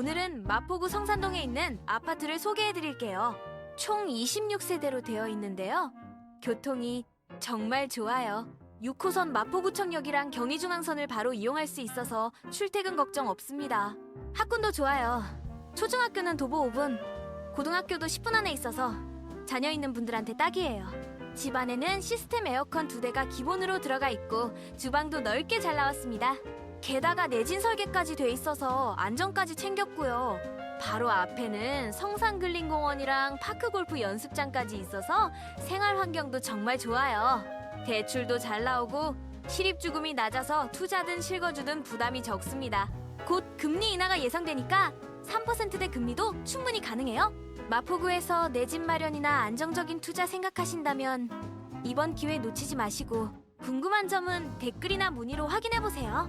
오늘은 마포구 성산동에 있는 아파트를 소개해 드릴게요. 총 26세대로 되어 있는데요. 교통이 정말 좋아요. 6호선 마포구청역이랑 경의중앙선을 바로 이용할 수 있어서 출퇴근 걱정 없습니다. 학군도 좋아요. 초중학교는 도보 5분, 고등학교도 10분 안에 있어서 자녀 있는 분들한테 딱이에요. 집 안에는 시스템 에어컨 두 대가 기본으로 들어가 있고 주방도 넓게 잘 나왔습니다. 게다가 내진 설계까지 돼 있어서 안전까지 챙겼고요. 바로 앞에는 성산글린공원이랑 파크골프 연습장까지 있어서 생활 환경도 정말 좋아요. 대출도 잘 나오고 실입주금이 낮아서 투자든 실거주든 부담이 적습니다. 곧 금리 인하가 예상되니까 3%대 금리도 충분히 가능해요. 마포구에서 내 집 마련이나 안정적인 투자 생각하신다면 이번 기회 놓치지 마시고 궁금한 점은 댓글이나 문의로 확인해 보세요.